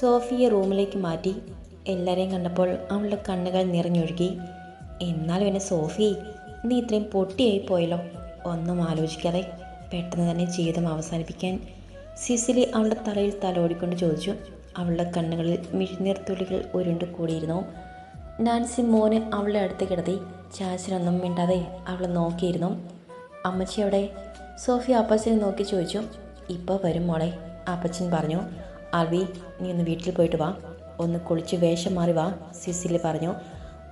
സോഫിയെ റൂമിലേക്ക് മാറ്റി. എല്ലാവരെയും കണ്ടപ്പോൾ അവളുടെ കണ്ണുകൾ നിറഞ്ഞൊഴുകി. എന്നാൽ പിന്നെ സോഫി നീ ഇത്രയും പൊട്ടിയായി പോയല്ലോ. ഒന്നും ആലോചിക്കാതെ പെട്ടെന്ന് തന്നെ ജീവിതം അവസാനിപ്പിക്കാൻ. സിസിലി അവളുടെ തലയിൽ തലോടിക്കൊണ്ട് ചോദിച്ചു. അവളുടെ കണ്ണുകളിൽ മിഴിനീർത്തുള്ളികൾ ഉരുണ്ടു കൂടിയിരുന്നു. നാൻസി മോന് അവളുടെ അടുത്ത് കിടത്തി. ചാച്ചനൊന്നും മിണ്ടാതെ അവൾ നോക്കിയിരുന്നു. അമ്മച്ചി അവിടെ സോഫി അപ്പച്ചനെ നോക്കി ചോദിച്ചു. ഇപ്പോൾ വരും മോളെ അപ്പച്ചൻ പറഞ്ഞു. ആൽബി നീ ഒന്ന് വീട്ടിൽ പോയിട്ട് വാ. ഒന്ന് കുളിച്ച് വേഷം മാറി വാ സിസിലി പറഞ്ഞു.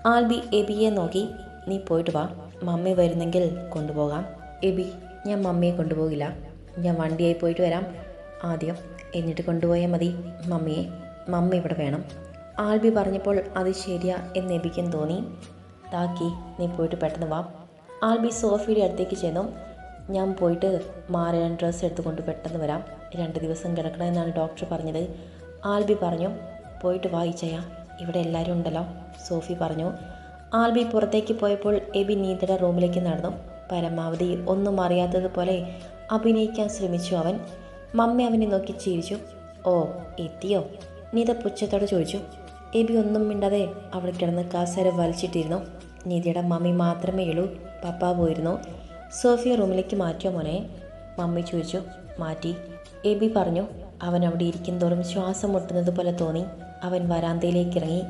ആൽബി എബിയെ നോക്കി നീ പോയിട്ട് വാ. മമ്മി വരുന്നെങ്കിൽ കൊണ്ടുപോകാം. എബി ഞാൻ മമ്മിയെ കൊണ്ടുപോകില്ല. ഞാൻ വണ്ടിയായി പോയിട്ട് വരാം. ആദ്യം എന്നിട്ട് കൊണ്ടുപോയാൽ മതി മമ്മിയെ. മമ്മി ഇവിടെ വേണം. ആൽബി പറഞ്ഞപ്പോൾ അത് ശരിയാ എന്ന് എബിക്കും തോന്നി. താക്കി നീ പോയിട്ട് പെട്ടെന്ന് വാ. ആൽബി സോഫിയുടെ അടുത്തേക്ക് ചെന്നു. ഞാൻ പോയിട്ട് മാറിയാൻ ഡ്രസ്സ് എടുത്തുകൊണ്ട് പെട്ടെന്ന് വരാം. രണ്ട് ദിവസം കിടക്കണമെന്നാണ് ഡോക്ടർ പറഞ്ഞത്. ആൽബി പറഞ്ഞു പോയിട്ട് വായിച്ചയാ ഇവിടെ എല്ലാവരും ഉണ്ടല്ലോ. സോഫി പറഞ്ഞു ആൽബി പുറത്തേക്ക് പോയപ്പോൾ എബി നീതയുടെ റൂമിലേക്ക് നടന്നു. പരമാവധി ഒന്നും അറിയാത്തതുപോലെ അഭിനയിക്കാൻ ശ്രമിച്ചു അവൻ. മമ്മി അവനെ നോക്കി ചിരിച്ചു. ഓ എത്തിയോ? നീത പുച്ഛത്തോടെ ചോദിച്ചു. എബി ഒന്നും മിണ്ടാതെ അവൾ കിടന്ന് കാസര വലിച്ചിട്ടിരുന്നു. നീതിയുടെ മമ്മി മാത്രമേ ഉള്ളൂ. പപ്പ പോയിരുന്നു. സോഫിയ റൂമിലേക്ക് മാറ്റിയോ മോനെ? മമ്മി ചോദിച്ചു. മാറ്റി. എബി പറഞ്ഞു അവൻ അവിടെ ഇരിക്കും തോറും ശ്വാസം മുട്ടുന്നത് പോലെ തോന്നി. അവൻ വരാന്തയിലേക്ക് ഇറങ്ങി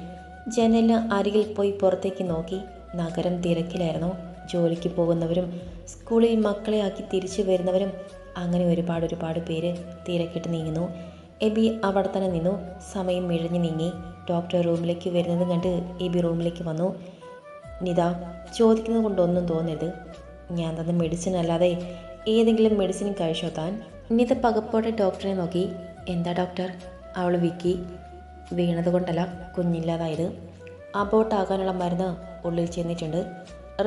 ജനലിന് അരികിൽ പോയി പുറത്തേക്ക് നോക്കി. നഗരം തിരക്കിലായിരുന്നു. ജോലിക്ക് പോകുന്നവരും സ്കൂളിൽ മക്കളെ ആക്കി തിരിച്ചു വരുന്നവരും അങ്ങനെ ഒരുപാട് ഒരുപാട് പേര് തിരക്കിട്ട് നീങ്ങുന്നു. എബി അവിടെ തന്നെ നിന്നു. സമയം മിഴഞ്ഞു നീങ്ങി. ഡോക്ടർ റൂമിലേക്ക് വരുന്നത് കണ്ട് എബി റൂമിലേക്ക് വന്നു. നിത ചോദിക്കുന്നത് കൊണ്ടൊന്നും തോന്നരുത്. ഞാൻ തന്ന മെഡിസിൻ അല്ലാതെ ഏതെങ്കിലും മെഡിസിൻ കഴിച്ചോ താൻ? നിത പകപ്പോടെ ഡോക്ടറെ നോക്കി എന്താ ഡോക്ടർ അവൾ വിക്കി വീണത് കൊണ്ടല്ല കുഞ്ഞില്ലാതായത്. അബോട്ടാകാനുള്ള മരുന്ന് ഉള്ളിൽ ചെന്നിട്ടുണ്ട്.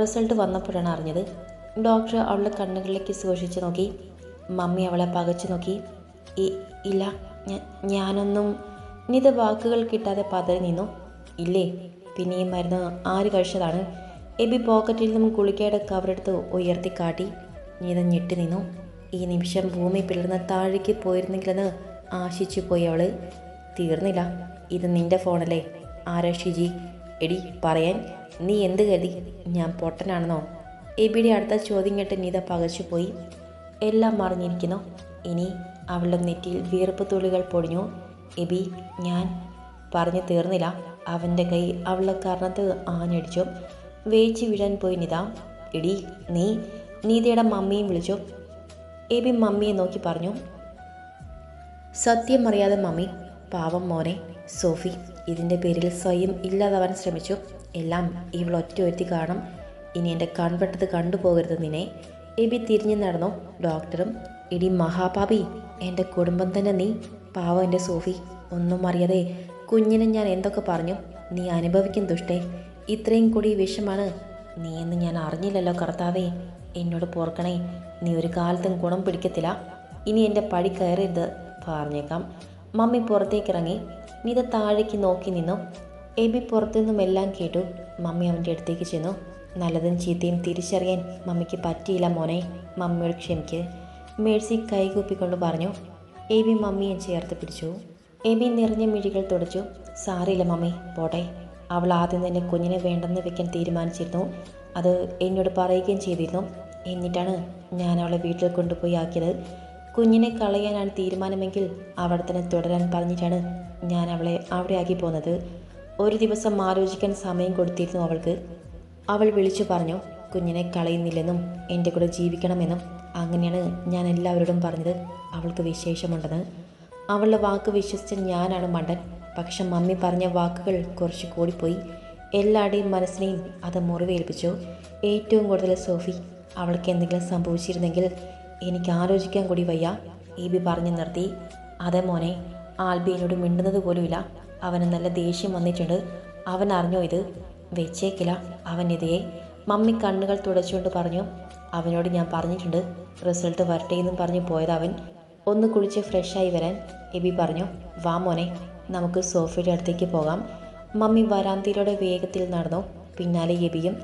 റിസൾട്ട് വന്നപ്പോഴാണ് അറിഞ്ഞത്. ഡോക്ടർ അവളുടെ കണ്ണുകളിലേക്ക് സൂക്ഷിച്ച് നോക്കി. മമ്മി അവളെ പകച്ചു നോക്കി. "ഇ- ഇല്ല ഞാനൊന്നും നിത വാക്കുകൾ കിട്ടാതെ പതറി നിന്നു. ഇല്ലേ പിന്നെ ഈ മരുന്ന് ആര് കഴിച്ചതാണ്? എബി പോക്കറ്റിൽ നിന്നും കുളിക്കയുടെ കവറെടുത്ത് ഉയർത്തി കാട്ടി നീത ഞെട്ടി നിന്നു. ഈ നിമിഷം ഭൂമി പിളർന്ന് താഴേക്ക് പോയിരുന്നെങ്കിലെന്ന് ആശിച്ചു പോയി അവൾ തീർന്നില്ല. ഇത് നിന്റെ ഫോണല്ലേ? ആരാ ഷിജി? എടി പറയാൻ. നീ എന്ത് കരുതി ഞാൻ പൊട്ടനാണെന്നോ? എബിയുടെ അടുത്ത ചോദ്യം കേട്ട് നീത പകച്ചു പോയി. എല്ലാം മറിഞ്ഞിരിക്കുന്നു. ഇനി അവളുടെ നെറ്റിയിൽ വീർപ്പ് തുള്ളികൾ പൊടിഞ്ഞു. എബി ഞാൻ. പറഞ്ഞു തീർന്നില്ല. അവന്റെ കൈ അവളുടെ കർണത്ത് ആഞ്ഞടിച്ചു. വേച്ച് വീഴാൻ പോയി നിത. എടി നീ നീതയുടെ മമ്മിയും വിളിച്ചു. എ ബി മമ്മിയെ നോക്കി പറഞ്ഞു. സത്യം അറിയാതെ മമ്മി പാവം മോനെ സോഫി ഇതിന്റെ പേരിൽ സ്വയം ഇല്ലാതാവാൻ ശ്രമിച്ചു. എല്ലാം ഇവൾ ഒറ്റ ഒരുത്തി കാണും. ഇനി എന്റെ കൺപെട്ടത് കണ്ടുപോകരുത് നിന്നെ. എബി തിരിഞ്ഞു നടന്നു. ഡോക്ടറും ഇടി മഹാപാപി എന്റെ കുടുംബം തന്നെ നീ പാവം എന്റെ സോഫി. ഒന്നും അറിയാതെ കുഞ്ഞിനെ ഞാൻ എന്തൊക്കെ പറഞ്ഞു? നീ അനുഭവിക്കും ദുഷ്ടേ. ഇത്രയും കൂടി വിഷമാണ്. നീ എന്ന് ഞാൻ അറിഞ്ഞില്ലല്ലോ കർത്താവേ. എന്നോട് പോർക്കണേ നീ ഒരു കാലത്തും ഗുണം പിടിക്കത്തില്ല. ഇനി എന്റെ പടി കയറരുത് പറഞ്ഞേക്കാം. മമ്മി പുറത്തേക്ക് ഇറങ്ങി മിത താഴേക്ക് നോക്കി നിന്നു. എബി പുറത്തുനിന്നുമെല്ലാം കേട്ടു. മമ്മി അവന്റെ അടുത്തേക്ക് ചെന്നു. നല്ലതും ചീത്തയും തിരിച്ചറിയാൻ മമ്മിക്ക് പറ്റിയില്ല മോനെ മമ്മിയോട് ക്ഷമിക്ക്. മേഴ്സി കൈകൂപ്പിക്കൊണ്ട് പറഞ്ഞു. എബി മമ്മിയെ ചേർത്ത് പിടിച്ചു. എബി നിറഞ്ഞ മിഴികൾ തുടച്ചു. സാറിയില്ല മമ്മി പോട്ടെ. അവൾ ആദ്യം തന്നെ കുഞ്ഞിനെ വേണ്ടെന്ന് വെക്കാൻ തീരുമാനിച്ചിരുന്നു. അത് എന്നോട് പറയുകയും ചെയ്തിരുന്നു. എന്നിട്ടാണ് ഞാൻ അവളെ വീട്ടിൽ കൊണ്ടുപോയി ആക്കിയത്. കുഞ്ഞിനെ കളയാനാണ് തീരുമാനമെങ്കിൽ അവിടെ തന്നെ തുടരാൻ പറഞ്ഞിട്ടാണ് ഞാൻ അവളെ അവിടെ ആക്കി പോന്നത്. ഒരു ദിവസം ആലോചിക്കാൻ സമയം കൊടുത്തിരുന്നു അവൾക്ക്. അവൾ വിളിച്ചു പറഞ്ഞു കുഞ്ഞിനെ കളയുന്നില്ലെന്നും എന്റെ കൂടെ ജീവിക്കണമെന്നും അങ്ങനെയാണ് ഞാൻ എല്ലാവരോടും പറഞ്ഞത്. അവൾക്ക് വിശേഷമുണ്ടെന്ന്. അവളുടെ വാക്ക് വിശ്വസിച്ച ഞാനാണ് മണ്ടൻ. പക്ഷെ മമ്മി പറഞ്ഞ വാക്കുകൾ കുറച്ച് കൂടിപ്പോയി. എല്ലാവരുടെയും മനസ്സിനെയും അത് മുറിവേൽപ്പിച്ചു. ഏറ്റവും കൂടുതൽ സോഫി അവൾക്ക് എന്തെങ്കിലും സംഭവിച്ചിരുന്നെങ്കിൽ എനിക്ക് ആലോചിക്കാൻ കൂടി വയ്യ. ഈബി പറഞ്ഞു നിർത്തി. അതേ മോനെ ആൽബിയനോട് മിണ്ടുന്നത് പോലുമില്ല. അവന് നല്ല ദേഷ്യം വന്നിട്ടുണ്ട്. അവൻ അറിഞ്ഞോ ഇത്? വെച്ചേക്കില്ല അവൻ ഇതേ. മമ്മി കണ്ണുകൾ തുടച്ചുകൊണ്ട് പറഞ്ഞു. അവനോട് ഞാൻ പറഞ്ഞിട്ടുണ്ട്. റിസൾട്ട് വരട്ടെ എന്നും പറഞ്ഞു പോയത് അവൻ. ഒന്ന് കുളിച്ച് ഫ്രഷായി വരാൻ എബി പറഞ്ഞു. വാ മോനെ. നമുക്ക് സോഫയുടെ അടുത്തേക്ക് പോകാം. മമ്മി വരാന്തയിലൂടെ വേഗത്തിൽ നടന്നു. പിന്നാലെ എബിയും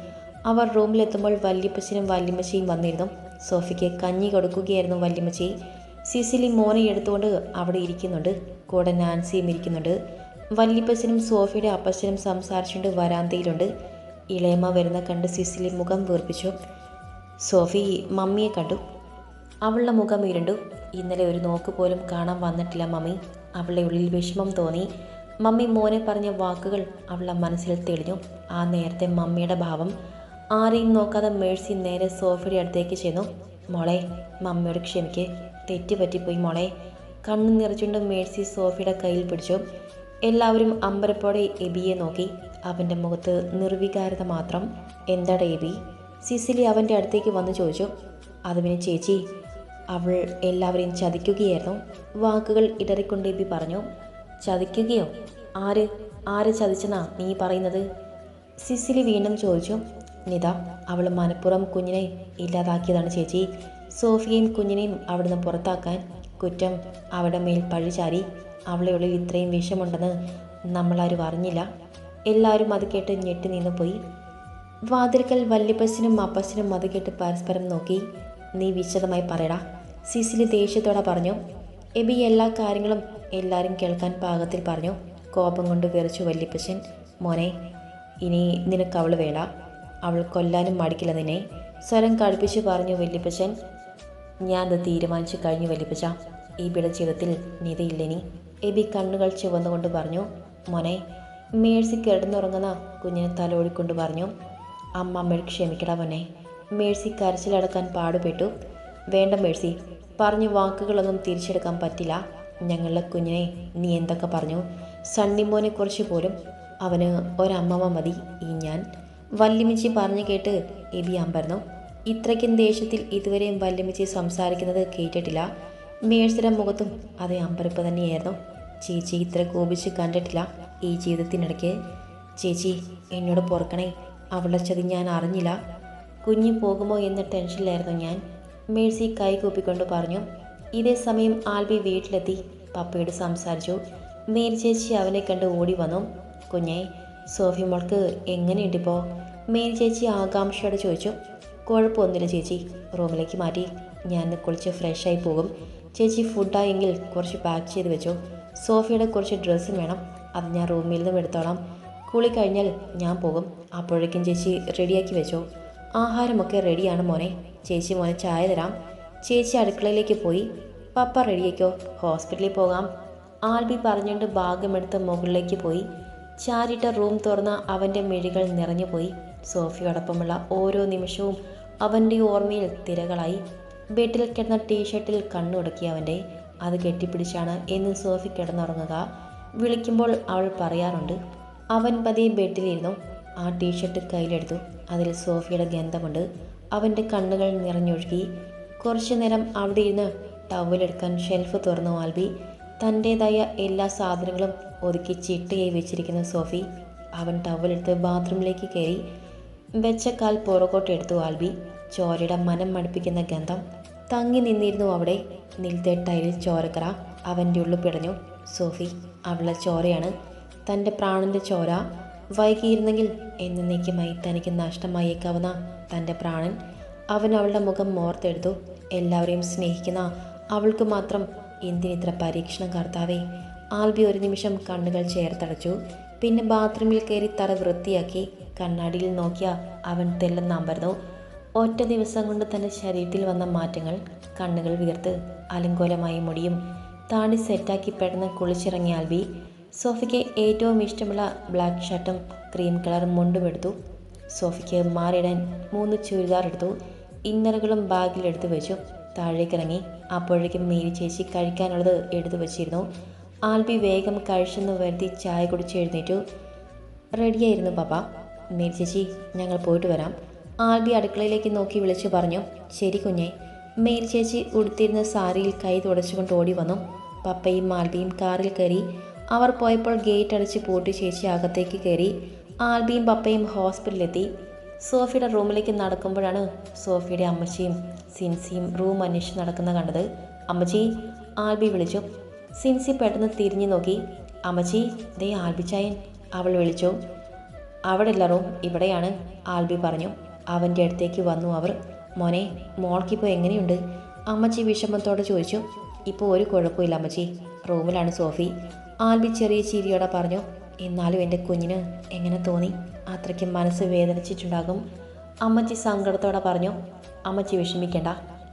അവർ റൂമിലെത്തുമ്പോൾ വല്യപ്പച്ചനും വല്യമ്മച്ചിയും വന്നിരുന്നു. സോഫിക്ക് കഞ്ഞി കൊടുക്കുകയായിരുന്നു വല്യമ്മച്ചി. സിസിലി മോനെ എടുത്തുകൊണ്ട് അവിടെ ഇരിക്കുന്നുണ്ട്. കൂടെ നാൻസിയും ഇരിക്കുന്നുണ്ട്. വല്യപ്പച്ചനും സോഫിയുടെ അപ്പച്ചനും സംസാരിച്ചുകൊണ്ട് വരാന്തയിലുണ്ട്. ഇളയമ്മ വരുന്ന കണ്ട് സിസിലി മുഖം വീർപ്പിച്ചു. സോഫി മമ്മിയെ കണ്ടു. അവളുടെ മുഖം ഇരുണ്ടു. ഇന്നലെ ഒരു നോക്ക് പോലും കാണാൻ വന്നിട്ടില്ല മമ്മി. അവളുടെ ഉള്ളിൽ വിഷമം തോന്നി. മമ്മി മോനെ പറഞ്ഞ വാക്കുകൾ അവളുടെ മനസ്സിൽ തെളിഞ്ഞു. ആ നേരത്തെ മമ്മിയുടെ ഭാവം. ആരെയും നോക്കാതെ മേഴ്സി നേരെ സോഫിയുടെ അടുത്തേക്ക് ചെന്നു. മോളെ മമ്മിയോട് ക്ഷമിക്ക്. തെറ്റുപറ്റിപ്പോയി മോളെ. കണ്ണു നിറച്ചുകൊണ്ട് മേഴ്സി സോഫിയുടെ കയ്യിൽ പിടിച്ചു. എല്ലാവരും അമ്പരപ്പോടെ എബിയെ നോക്കി. അവന്റെ മുഖത്ത് നിർവികാരത മാത്രം. എന്താടാ എബി? സിസിലി അവന്റെ അടുത്തേക്ക് വന്ന് ചോദിച്ചു. അത് ചേച്ചി അവൾ എല്ലാവരെയും ചതിക്കുകയായിരുന്നു. വാക്കുകൾ ഇടറിക്കൊണ്ട് എബി പറഞ്ഞു ചതിക്കുകയോ? ആര് ആര് ചതിച്ചെന്നാ നീ പറയുന്നത്? സിസിലി വീണ്ടും ചോദിച്ചു നിത അവൾ മനപ്പുറം കുഞ്ഞിനെ ഇല്ലാതാക്കിയതാണ് ചേച്ചി. സോഫിയയും കുഞ്ഞിനെയും അവിടുന്ന് പുറത്താക്കാൻ കുറ്റം അവിടെ മേൽ പഴിചാരി അവളെ ഉള്ളിൽ ഇത്രയും വിഷമുണ്ടെന്ന് നമ്മളാരും അറിഞ്ഞില്ല. എല്ലാവരും അത് കേട്ട് ഞെട്ടി നിന്ന് പോയി. വാതിൽക്കൽ വല്യപ്പച്ചനും അപ്പച്ചനും അത് കേട്ട് പരസ്പരം നോക്കി നീ വിശദമായി പറയടാ. സിസിലി ദേഷ്യത്തോടെ പറഞ്ഞു എബി എല്ലാ കാര്യങ്ങളും എല്ലാവരും കേൾക്കാൻ പാകത്തിൽ പറഞ്ഞു. കോപം കൊണ്ട് വിറച്ചു വല്യപ്പച്ചൻ മോനെ ഇനി നിനക്ക് അവൾ വേണ്ട. അവൾ കൊല്ലാനും മടിക്കില്ല നിന്നെ. സ്വരം കടുപ്പിച്ച് പറഞ്ഞു വല്യപ്പച്ചൻ ഞാൻ അത് തീരുമാനിച്ചു കഴിഞ്ഞു വല്യപ്പച്ച. എബിയുടെ ജീവിതത്തിൽ നിതയില്ലെനി. എബി കണ്ണുകൾ ചുവന്നുകൊണ്ട് പറഞ്ഞു മോനെ മേഴ്സി കിടന്നുറങ്ങുന്ന കുഞ്ഞിനെ തലോടിക്കൊണ്ട് പറഞ്ഞു അമ്മ അമ്മയോട് ക്ഷമിക്കടാ മോനെ. മേഴ്സി കരച്ചിലടക്കാൻ പാടുപെട്ടു. വേണ്ട മേഴ്സി പറഞ്ഞ വാക്കുകളൊന്നും തിരിച്ചെടുക്കാൻ പറ്റില്ല. ഞങ്ങളുടെ കുഞ്ഞിനെ നീ എന്തൊക്കെ പറഞ്ഞു? സണ്ണിമോനെ കുറിച്ച് പോലും അവന് ഒരമ്മമ്മ മതി ഈ ഞാൻ. വല്യമിച്ചി പറഞ്ഞു കേട്ട് എബി അമ്പരന്നു. ഇത്രയ്ക്കും ദേഷ്യത്തിൽ ഇതുവരെയും വല്യമിച്ചി സംസാരിക്കുന്നത് കേട്ടിട്ടില്ല. മേഴ്സിയുടെ മുഖത്തും അതേ അമ്പരപ്പ് തന്നെയായിരുന്നു. ചേച്ചി ഇത്ര കോപിച്ച് കണ്ടിട്ടില്ല ഈ ജീവിതത്തിനിടയ്ക്ക്. ചേച്ചി എന്നോട് പൊറുക്കണേ അവളുടെ ചതി ഞാൻ അറിഞ്ഞില്ല. കുഞ്ഞു പോകുമോ എന്ന ടെൻഷനിലായിരുന്നു ഞാൻ. മേഴ്സി കൈകൂപ്പിക്കൊണ്ട് പറഞ്ഞു ഇതേ സമയം ആൽബി വീട്ടിലെത്തി. പപ്പയോട് സംസാരിച്ചു. മേരി ചേച്ചി അവനെ കണ്ട് ഓടി വന്നു. കുഞ്ഞെ സോഫി മോൾക്ക് എങ്ങനെയുണ്ടിപ്പോൾ മേരി ചേച്ചി ആകാംക്ഷയോടെ ചോദിച്ചു. കുഴപ്പമൊന്നുമില്ല ചേച്ചി. റൂമിലേക്ക് മാറ്റി. ഞാൻ കുളിച്ച് ഫ്രഷായി പോകും. ചേച്ചി ഫുഡായെങ്കിൽ കുറച്ച് പാക്ക് ചെയ്ത് വെച്ചു. സോഫിയുടെ കുറച്ച് ഡ്രസ്സും വേണം. അത് ഞാൻ റൂമിൽ നിന്നും എടുത്തോളാം. കുളി കഴിഞ്ഞാൽ ഞാൻ പോകും. അപ്പോഴേക്കും ചേച്ചി റെഡിയാക്കി വെച്ചോ. ആഹാരമൊക്കെ റെഡിയാണ് മോനെ. ചേച്ചി മോനെ ചായ തരാം. ചേച്ചി അടുക്കളയിലേക്ക് പോയി. പപ്പ റെഡിയേക്കോ? ഹോസ്പിറ്റലിൽ പോകാം. ആൽബി പറഞ്ഞുകൊണ്ട് ഭാഗമെടുത്ത് മുകളിലേക്ക് പോയി. ചാരിട്ട റൂം തുറന്ന അവന്റെ മിഴികൾ നിറഞ്ഞുപോയി സോഫിയോടൊപ്പമുള്ള ഓരോ നിമിഷവും അവന്റെ ഓർമ്മയിൽ തിരകളായി. ബെഡിൽ കിടന്ന ടീഷർട്ടിൽ കണ്ണുടക്കി അവന്റെ അത് കെട്ടിപ്പിടിച്ചാണ് എന്ന് സോഫി കിടന്നുറങ്ങുക. വിളിക്കുമ്പോൾ അവൾ പറയാറുണ്ട് അവൻ പതിയെ ബെഡിലിരുന്നു. ആ ടീഷർട്ട് കയ്യിലെടുത്തു. അതിൽ സോഫിയുടെ ഗന്ധമുണ്ട്. അവന്റെ കണ്ണുകൾ നിറഞ്ഞൊഴുകി. കുറച്ചു നേരം അവിടെ ഇരുന്ന് ടവലെടുക്കാൻ ഷെൽഫ് തുറന്നു ആൽബി. തന്റേതായ എല്ലാ സാധനങ്ങളും ഒതുക്കി ചിട്ടയായി വെച്ചിരിക്കുന്ന സോഫി. അവൻ ടവലെടുത്ത് ബാത്റൂമിലേക്ക് കയറി. വെച്ച കാൽ പുറകോട്ടെടുത്തു ആൽബി. ചോരയുടെ മനം മടുപ്പിക്കുന്ന ഗന്ധം. തങ്ങി നിന്നിരുന്നു അവിടെ. നിലത്തെ ടൈലിൽ ചോരക്കറ അവന്റെ ഉള്ളു പിടഞ്ഞു. സോഫി അവളെ ചോരയാണ് തന്റെ പ്രാണന്റെ ചോര. വൈകിയിരുന്നെങ്കിൽ എന്നേക്കുമായി തനിക്ക് നഷ്ടമായേക്കാവുന്ന തന്റെ പ്രാണൻ അവൻ അവളുടെ മുഖം മോർത്തെടുത്തു. എല്ലാവരെയും സ്നേഹിക്കുന്ന അവൾക്ക് മാത്രം എന്തിനിത്ര പരീക്ഷണം കർത്താവേ? ആൽബി ഒരു നിമിഷം കണ്ണുകൾ ചേർത്തടച്ചു. പിന്നെ ബാത്റൂമിൽ കയറി തറ വൃത്തിയാക്കി കണ്ണാടിയിൽ നോക്കിയ അവൻ തെല്ലെന്നമ്പരുന്നു ഒറ്റ ദിവസം കൊണ്ട് തന്റെ ശരീരത്തിൽ വന്ന മാറ്റങ്ങൾ കണ്ണുകൾ വീർത്ത് അലങ്കോലമായി മുടിയും താടി സെറ്റാക്കി പെട്ടെന്ന് കുളിച്ചിറങ്ങിയ ആൽബി സോഫിക്ക് ഏറ്റവും ഇഷ്ടമുള്ള ബ്ലാക്ക് ഷർട്ടും ക്രീം കളർ മുണ്ടും എടുത്തു. സോഫിക്ക് മാറിയിടാൻ മൂന്ന് ചുരിദാർ എടുത്തു. ഇന്നറുകളും ബാഗിൽ എടുത്തു വെച്ചു. താഴേക്കിറങ്ങി അപ്പോഴേക്കും മേരി ചേച്ചി കഴിക്കാനുള്ളത് എടുത്തു വെച്ചിരുന്നു. ആൽബി വേഗം കഴിച്ചെന്ന് വരുത്തി ചായ കുടിച്ച് എഴുന്നേറ്റു. റെഡിയായിരുന്നു പാപ്പ. മേരി ചേച്ചി ഞങ്ങൾ പോയിട്ട് വരാം. ആൽബി അടുക്കളയിലേക്ക് നോക്കി വിളിച്ചു പറഞ്ഞു. ശരി കുഞ്ഞെ. മേരി ചേച്ചി ഉടുത്തിരുന്ന സാരിയിൽ കൈ തുടച്ചുകൊണ്ട് ഓടി വന്നു. പപ്പയും ആൽബിയും കാറിൽ കയറി. അവർ പോയപ്പോൾ ഗേറ്റ് അടച്ച് പൂട്ടി ചേച്ചി അകത്തേക്ക് കയറി. ആൽബിയും പപ്പയും ഹോസ്പിറ്റലിലെത്തി. സോഫിയുടെ റൂമിലേക്ക് നടക്കുമ്പോഴാണ് സോഫിയുടെ അമ്മച്ചിയും സിൻസിയും റൂം അന്വേഷിച്ച് നടക്കുന്ന കണ്ടത്. അമ്മച്ചി ആൽബി വിളിച്ചു. സിൻസി പെട്ടെന്ന് തിരിഞ്ഞു നോക്കി. അമ്മച്ചി ദേ ആൽബിച്ചായൻ. അവൾ വിളിച്ചു. അവിടെ ഇല്ല റൂം ഇവിടെയാണ് ആൽബി പറഞ്ഞു. അവന്റെ അടുത്തേക്ക് വന്നു അവർ. മോനെ മോൾക്കിപ്പോൾ എങ്ങനെയുണ്ട്? അമ്മച്ചി വിഷമത്തോടെ ചോദിച്ചു. ഇപ്പോൾ ഒരു കുഴപ്പമില്ല അമ്മച്ചി. റൂമിലാണ് സോഫി. ആൽബി ചെറിയ ചിരിയോടെ പറഞ്ഞു. എന്നാലും എന്റെ കുഞ്ഞിന് എങ്ങനെ തോന്നി? അത്രയ്ക്ക് മനസ്സ് വേദനിച്ചിട്ടുണ്ടാകും. അമ്മച്ചി സങ്കടത്തോടെ പറഞ്ഞു അമ്മച്ചി വിഷമിക്കേണ്ട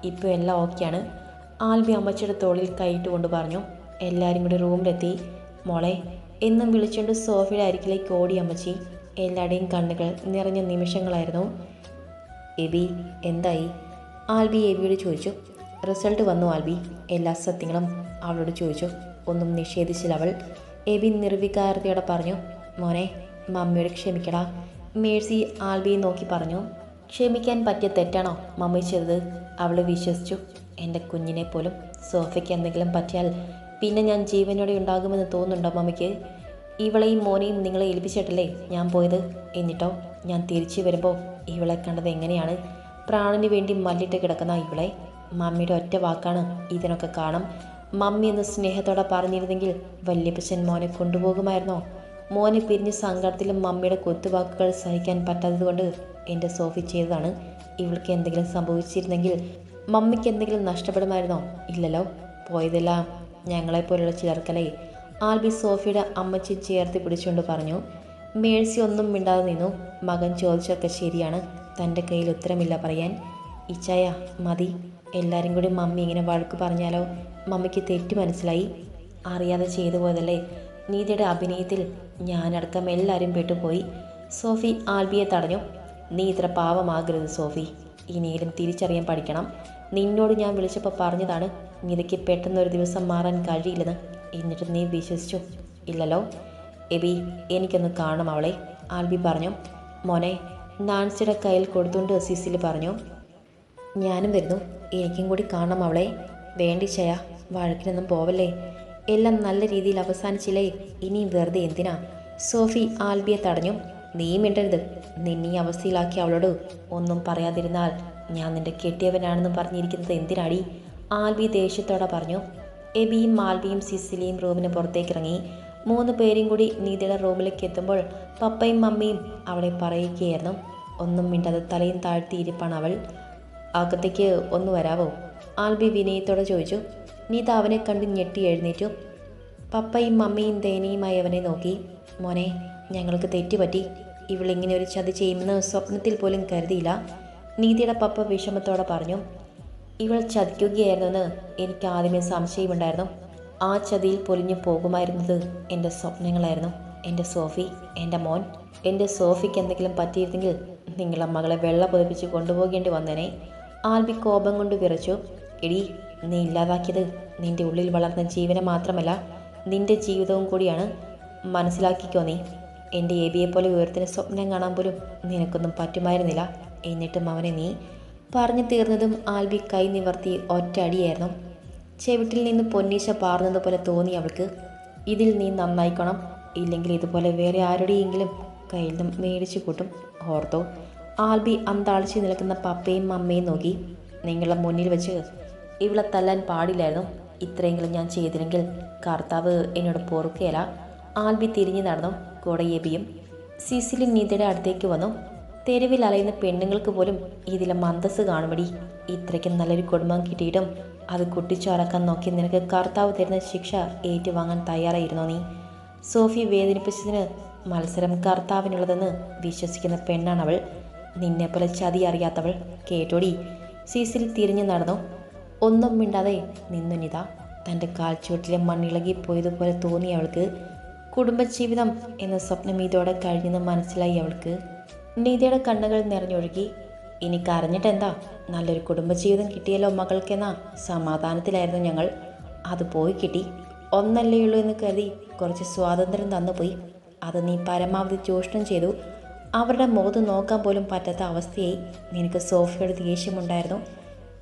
ഇപ്പോൾ എല്ലാം ഓക്കെയാണ്. ആൽബി അമ്മച്ചിയുടെ തോളിൽ കൈയിട്ട് കൊണ്ട് പറഞ്ഞു എല്ലാവരും കൂടി റൂമിലെത്തി. മോളെ എന്നും വിളിച്ചുകൊണ്ട് സോഫയുടെ അരികിലേക്ക് ഓടി അമ്മച്ചി. എല്ലാവരുടെയും കണ്ണുകൾ നിറഞ്ഞ നിമിഷങ്ങളായിരുന്നു. എബി എന്തായി? ആൽബി എബിയോട് ചോദിച്ചു. റിസൾട്ട് വന്നു ആൽബി. എല്ലാ സത്യങ്ങളും അവളോട് ചോദിച്ചു. ഒന്നും നിഷേധിച്ചില്ല അവൾ. എബി നിർവികാരതയോടെ പറഞ്ഞു മോനെ മമ്മിയോട് ക്ഷമിക്കടാ. മേഴ്സി ആൽബിയെ നോക്കി പറഞ്ഞു ക്ഷമിക്കാൻ പറ്റിയ തെറ്റാണോ മമ്മി ചെയ്തത്? അവൾ വിശ്വസിച്ചു എന്റെ കുഞ്ഞിനെ പോലും സോഫയ്ക്ക് എന്തെങ്കിലും പറ്റിയാൽ പിന്നെ ഞാൻ ജീവനോടെ ഉണ്ടാകുമെന്ന് തോന്നുന്നുണ്ടോ മമ്മിക്ക്? ഇവളെയും മോനെയും നിങ്ങളെ ഏൽപ്പിച്ചിട്ടല്ലേ ഞാൻ പോയത്? എന്നിട്ടോ ഞാൻ തിരിച്ചു വരുമ്പോൾ ഇവളെ കണ്ടത് എങ്ങനെയാണ്? പ്രാണന് വേണ്ടി മല്ലിട്ട് കിടക്കുന്ന ഇവളെ മമ്മിയുടെ ഒറ്റ വാക്കാണ് ഇതിനൊക്കെ കാണും മമ്മി എന്ന് സ്നേഹത്തോടെ പറഞ്ഞിരുന്നെങ്കിൽ വല്യപ്പച്ചൻ മോനെ കൊണ്ടുപോകുമായിരുന്നോ? മോനെ പിരിഞ്ഞ് സങ്കടത്തിലും മമ്മിയുടെ കൊത്തുവാക്കുകൾ സഹിക്കാൻ പറ്റാത്തതുകൊണ്ട് എന്റെ സോഫി ചെയ്തതാണ് ഇവൾക്ക് എന്തെങ്കിലും സംഭവിച്ചിരുന്നെങ്കിൽ മമ്മിക്ക് എന്തെങ്കിലും നഷ്ടപ്പെടുമായിരുന്നോ? ഇല്ലല്ലോ. പോയതെല്ലാം ഞങ്ങളെപ്പോലുള്ള ചിലർക്കല്ലേ? ആൽബി സോഫിയുടെ അമ്മച്ചി ചേർത്ത് പിടിച്ചുകൊണ്ട് പറഞ്ഞു മേഴ്സി ഒന്നും മിണ്ടാതെ നിന്നു. മകൻ ചോദിച്ചൊക്കെ ശരിയാണ്. തന്റെ കയ്യിൽ ഉത്തരമില്ല പറയാൻ. ഇച്ചായ മതി. എല്ലാവരും കൂടി മമ്മി ഇങ്ങനെ വഴക്ക് പറഞ്ഞാലോ? മമ്മിക്ക് തെറ്റ് മനസ്സിലായി. അറിയാതെ ചെയ്തു പോയതല്ലേ? നീതിയുടെ അഭിനയത്തിൽ ഞാനടക്കം എല്ലാവരും പെട്ടുപോയി. സോഫി ആൽബിയെ തടഞ്ഞു. നീ ഇത്ര പാവമാകരുത് സോഫി. ഇനിയിലും തിരിച്ചറിയാൻ പഠിക്കണം. നിന്നോട് ഞാൻ വിളിച്ചപ്പോൾ പറഞ്ഞതാണ് നീതയ്ക്ക് പെട്ടെന്നൊരു ദിവസം മാറാൻ കഴിയില്ലെന്ന്. എന്നിട്ട് നീ വിശ്വസിച്ചു. ഇല്ലല്ലോ. എബി എനിക്കൊന്ന് കാണണം അവളെ. ആൽബി പറഞ്ഞു. മോനെ നാൻസിയുടെ കയ്യിൽ കൊടുത്തുകൊണ്ട് സിസിൽ പറഞ്ഞു. ഞാനും വരുന്നു. എനിക്കും കൂടി കാണണം അവളെ. വേണ്ടി ചയ വഴക്കിനൊന്നും പോവല്ലേ? എല്ലാം നല്ല രീതിയിൽ അവസാനിച്ചില്ലേ? ഇനിയും വെറുതെ എന്തിനാ? സോഫി ആൽബിയെ തടഞ്ഞു. നീ മിണ്ടരുത്. നിന്നെ ഈ അവസ്ഥയിലാക്കി അവളോട് ഒന്നും പറയാതിരുന്നാൽ ഞാൻ നിന്റെ കെട്ടിയവനാണെന്ന് പറഞ്ഞിരിക്കുന്നത് എന്തിനാടി? ആൽബി ദേഷ്യത്തോടെ പറഞ്ഞു. എബിയും മാൽബിയും സിസിലിയും റൂമിന് പുറത്തേക്ക് ഇറങ്ങി മൂന്ന് പേരും കൂടി നീതിയുടെ റൂമിലേക്ക് എത്തുമ്പോൾ പപ്പയും മമ്മിയും അവളെ പറയുകയായിരുന്നു. ഒന്നും മിണ്ടാതെ തലയും താഴ്ത്തിയിരിപ്പാണ് അവൾ. അകത്തേക്ക് ഒന്ന് വരാവോ? ആൽബി വിനയത്തോടെ ചോദിച്ചു. നീത അവനെ കണ്ട് ഞെട്ടി എഴുന്നേറ്റു. പപ്പയും മമ്മിയും ദയനീയമായി അവനെ നോക്കി. മോനെ ഞങ്ങൾക്ക് തെറ്റുപറ്റി. ഇവളിങ്ങനെ ഒരു ചതി ചെയ്യുമെന്ന് സ്വപ്നത്തിൽ പോലും കരുതിയില്ല. നീതിയുടെ പപ്പ വിഷമത്തോടെ പറഞ്ഞു. ഇവൾ ചതിക്കുകയായിരുന്നെന്ന് എനിക്ക് ആദ്യമേ സംശയമുണ്ടായിരുന്നു. ആ ചതിയിൽ പൊലിഞ്ഞു പോകുമായിരുന്നത് എന്റെ സ്വപ്നങ്ങളായിരുന്നു. എന്റെ സോഫി എന്റെ മോൻ എന്റെ സോഫിക്ക് എന്തെങ്കിലും പറ്റിയിരുന്നെങ്കിൽ നിങ്ങളെ മകളെ വെള്ള പൊതിപ്പിച്ച് കൊണ്ടുപോകേണ്ടി വന്നേനെ. ആൽബി കോപം കൊണ്ട് വിറച്ചു. എടി നീ ഇല്ലാതാക്കിയത് നിന്റെ ഉള്ളിൽ വളർന്ന ജീവനെ മാത്രമല്ല നിന്റെ ജീവിതവും കൂടിയാണ്. മനസ്സിലാക്കിക്കോ നീ എന്റെ എ ബിയെ പോലെ ഉയർത്തിന് സ്വപ്നം കാണാൻ പോലും നിനക്കൊന്നും പറ്റുമായിരുന്നില്ല. എന്നിട്ടും അവനെ നീ പറഞ്ഞു തീർന്നതും ആൽബി കൈ നിവർത്തി ഒറ്റ അടിയായിരുന്നു. ചെവിട്ടിൽ നിന്ന് പൊന്നീശ പാർന്നതുപോലെ തോന്നി അവൾക്ക്. ഇതിൽ നീ നന്നായിക്കണം ഇല്ലെങ്കിൽ ഇതുപോലെ വേറെ ആരുടെയെങ്കിലും കയ്യിൽ നിന്നും മേടിച്ചു കൂട്ടും. ഓർത്തോ ആൽബി അന്താളിച്ച് നിൽക്കുന്ന പപ്പയും അമ്മയും നോക്കി. നിങ്ങളുടെ മുന്നിൽ വെച്ച് ഇവളെ തല്ലാൻ പാടില്ലായിരുന്നു. ഇത്രയെങ്കിലും ഞാൻ ചെയ്തില്ലെങ്കിൽ കർത്താവ് എന്നോട് പൊറുക്കുകയല്ല ആൽബി തിരിഞ്ഞു നടന്നു. കൂടെ എബിയും സിസിലി നീതയുടെ അടുത്തേക്ക് വന്നു. തെരുവിൽ അലയുന്ന പെണ്ണുങ്ങൾക്ക് പോലും ഇതിലെ മന്ദസ് കാണുമടി. ഇത്രയ്ക്ക് നല്ലൊരു കുടുംബം കിട്ടിയിട്ടും അത് കുട്ടിച്ചോറക്കാൻ നോക്കി നിനക്ക് കർത്താവ് തരുന്ന ശിക്ഷ ഏറ്റുവാങ്ങാൻ തയ്യാറായിരുന്നോ നീ? സോഫി വേദനിപ്പിച്ചതിന് മത്സരം കർത്താവിനുള്ളതെന്ന് വിശ്വസിക്കുന്ന പെണ്ണാണവൾ. നിന്നെപ്പോലെ ചതി അറിയാത്തവൾ കേട്ടോടി. സീസിൽ തിരിഞ്ഞു നടന്നു. ഒന്നും മിണ്ടാതെ നിന്നു നിത തന്റെ കാൽച്ചുവട്ടിലെ മണ്ണിളകി പോയതുപോലെ തോന്നി അവൾക്ക്. കുടുംബജീവിതം എന്ന സ്വപ്നം ഇതോടെ കഴിഞ്ഞെന്ന് മനസ്സിലായി അവൾക്ക്. നീതയുടെ കണ്ണുകൾ നിറഞ്ഞൊഴുകി. ഇനി കരഞ്ഞിട്ടെന്താ നല്ലൊരു കുടുംബജീവിതം കിട്ടിയല്ലോ മകൾക്കെന്ന സമാധാനത്തിലായിരുന്നു ഞങ്ങൾ. അത് പോയി കിട്ടി. ഒന്നല്ലേ ഉള്ളൂ എന്ന് കരുതി കുറച്ച് സ്വാതന്ത്ര്യം തന്നുപോയി. അത് നീ പരമാവധി ചൂഷണം ചെയ്തു. അവരുടെ മുഖത്ത് നോക്കാൻ പോലും പറ്റാത്ത അവസ്ഥയായി നിനക്ക് സോഫിയോട് ദേഷ്യമുണ്ടായിരുന്നു.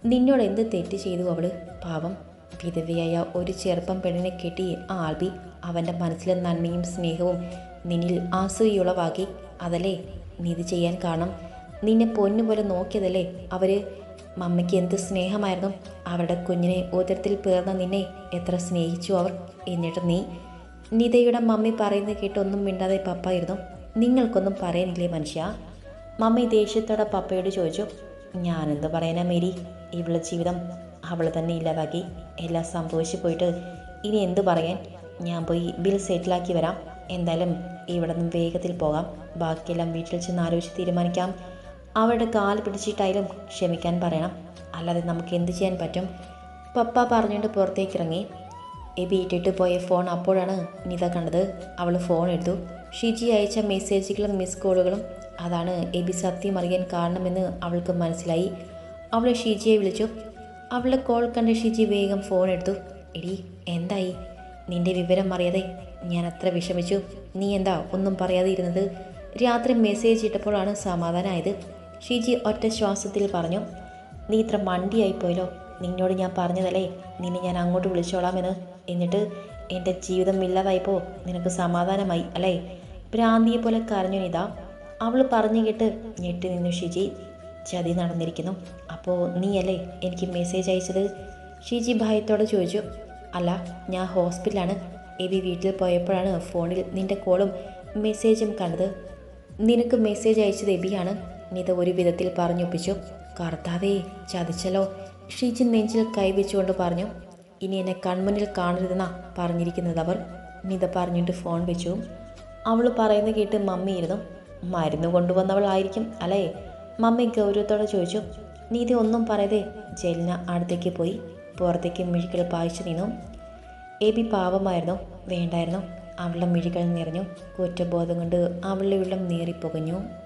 നിന്നോട് എന്ത് തെറ്റ് ചെയ്തു അവൾ പാവം. വിധവയായ ഒരു ചെറുപ്പം പെണ്ണിനെ കെട്ടി ആ ആൽബി അവന്റെ മനസ്സിലെ നന്മയും സ്നേഹവും നിന്നിൽ ആസൂയുളവാക്കി. അതല്ലേ നീ ഇത് ചെയ്യാൻ കാരണം? നിന്നെ പൊന്നുപോലെ നോക്കിയതല്ലേ അവർ മമ്മയ്ക്ക് എന്ത് സ്നേഹമായിരുന്നു? അവരുടെ കുഞ്ഞിനെ ഉദരത്തിൽ പേർന്ന നിന്നെ എത്ര സ്നേഹിച്ചു അവർ എന്നിട്ട് നീ? നിതയുടെ മമ്മി പറയുന്നത് കേട്ടൊന്നും മിണ്ടാതെ പപ്പായിരുന്നു. നിങ്ങൾക്കൊന്നും പറയാനില്ലേ മനുഷ്യ? മമ്മി ദേഷ്യത്തോടെ പപ്പയോട് ചോദിച്ചു ഞാനെന്ത് പറയാനാ മേരി? ഇവളുടെ ജീവിതം അവൾ തന്നെ ഇല്ലാതാക്കി എല്ലാം സംഭവിച്ചു പോയിട്ട് ഇനി എന്തു പറയാൻ? ഞാൻ പോയി ബിൽ സെറ്റിലാക്കി വരാം. എന്തായാലും ഇവിടെ നിന്ന് വേഗത്തിൽ പോകാം. ബാക്കിയെല്ലാം വീട്ടിൽ ചെന്ന് ആലോചിച്ച് തീരുമാനിക്കാം. അവളുടെ കാൽ പിടിച്ചിട്ടായാലും ക്ഷമിക്കാൻ പറയണം. അല്ലാതെ നമുക്ക് എന്ത് ചെയ്യാൻ പറ്റും? പപ്പ പറഞ്ഞുകൊണ്ട് പുറത്തേക്ക് ഇറങ്ങി. എബി ഇട്ടിട്ട് പോയ ഫോൺ അപ്പോഴാണ് നിത കണ്ടത്. അവൾ ഫോൺ എടുത്തു. ഷിജി അയച്ച മെസ്സേജുകളും മിസ് കോളുകളും അതാണ് എബി സത്യം അറിയാൻ കാരണമെന്ന് അവൾക്ക് മനസ്സിലായി. അവൾ ഷിജിയെ വിളിച്ചു. അവളുടെ കോൾ കണ്ട് ഷിജി വേഗം ഫോൺ എടുത്തു. എടി എന്തായി? നിന്റെ വിവരം അറിയാതെ ഞാൻ അത്ര വിഷമിച്ചു. നീ എന്താ ഒന്നും പറയാതെ ഇരുന്നത്? രാത്രി മെസ്സേജ് ഇട്ടപ്പോഴാണ് സമാധാനമായത് ഷിജി ഒറ്റ ശ്വാസത്തിൽ പറഞ്ഞു നീ ഇത്ര മണ്ടിയായിപ്പോയല്ലോ നിന്നോട് ഞാൻ പറഞ്ഞതല്ലേ? നിന്നെ ഞാൻ അങ്ങോട്ട് വിളിച്ചോളാമെന്ന്. എന്നിട്ട് എന്റെ ജീവിതം ഇല്ലാതായപ്പോൾ നിനക്ക് സമാധാനമായി അല്ലേ? ഭ്രാന്തിയെ പോലെ കരഞ്ഞു നിത അവൾ പറഞ്ഞു കേട്ട് ഞെട്ടി നിന്നു ഷിജി. ചതി നടന്നിരിക്കുന്നു. അപ്പോൾ നീയല്ലേ എനിക്ക് മെസ്സേജ് അയച്ചത്? ഷിജി ഭയത്തോടെ ചോദിച്ചു. അല്ല ഞാൻ ഹോസ്പിറ്റലാണ്. എബി വീട്ടിൽ പോയപ്പോഴാണ് ഫോണിൽ നിന്റെ കോളും മെസ്സേജും കണ്ടത്. നിനക്ക് മെസ്സേജ് അയച്ചത് എബിയാണ്. നിത ഒരു വിധത്തിൽ പറഞ്ഞൊപ്പിച്ചു. കർത്താവേ ചതിച്ചല്ലോ. ഷിജി നെഞ്ചിൽ കൈവച്ചുകൊണ്ട് പറഞ്ഞു. ഇനി എന്നെ കൺമുന്നിൽ കാണരുതെന്നാ പറഞ്ഞിരിക്കുന്നത് അവർ. നിത പറഞ്ഞിട്ട് ഫോൺ വെച്ചു. അവൾ പറയുന്ന കേട്ട് മമ്മി ഇരുന്നു. മരുന്ന് കൊണ്ടുവന്നവളായിരിക്കും അല്ലേ? മമ്മി ഗൗരവത്തോടെ ചോദിച്ചു. നീതി ഒന്നും പറയതെ ജലിന അടുത്തേക്ക് പോയി. പുറത്തേക്ക് മിഴികൾ പായിച്ചു നിന്നു. എബി പാവമായിരുന്നു. വേണ്ടായിരുന്നു. അവളുടെ മിഴികൾ നിറഞ്ഞു. കുറ്റബോധം കൊണ്ട് അവളുടെ ഉള്ളം നേറിപ്പുകഞ്ഞു.